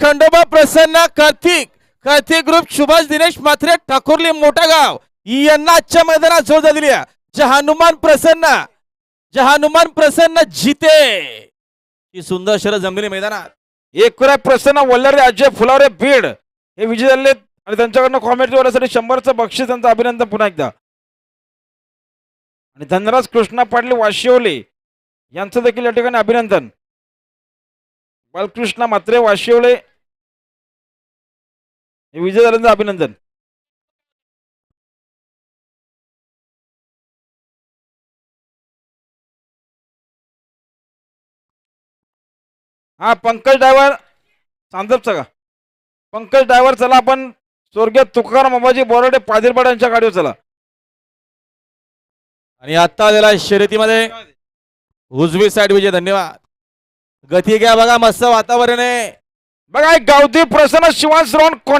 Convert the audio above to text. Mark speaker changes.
Speaker 1: खंडोबा प्रसन्न कार्तिक कार्तिक ग्रुप सुभाष दिनेश मात्रे ठाकुर्ली मोठा गाव यांना आजच्या मैदानात जोर दिली आहे. जे हनुमान प्रसन्न जे हनुमान प्रसन्न जिते. ही सुंदर शहर जमलेली मैदानात.
Speaker 2: एकूण प्रसन्न वल्लरे अजय फुलावरे बीड. हे विजय झाले आणि त्यांच्याकडनं कॉमेंट वाल्यासाठी शंभरचं बक्षीस त्यांचं अभिनंदन पुन्हा एकदा. आणि धनराज कृष्णा पाटील वाशिवले. यांचं देखील या ठिकाणी अभिनंदन. बालकृष्ण मात्रे वाशिवले. विजय झाल्यांचं अभिनंदन. हा पंकज ड्रायव्हर चांदपचा का पंकज ड्रायव्हर चला आपण स्वर्गीय तुकाराम अंबाजी बोराडे पादिरपाड यांच्या गाडीवर चला.
Speaker 1: आणि आता आलेला शर्यतीमध्ये. उजवी साईड विजय धन्यवाद. गती घ्या बघा मस्त वातावरण आहे.
Speaker 2: बघा एक गावठी प्रसन्न शिवान श्रवण कोंडी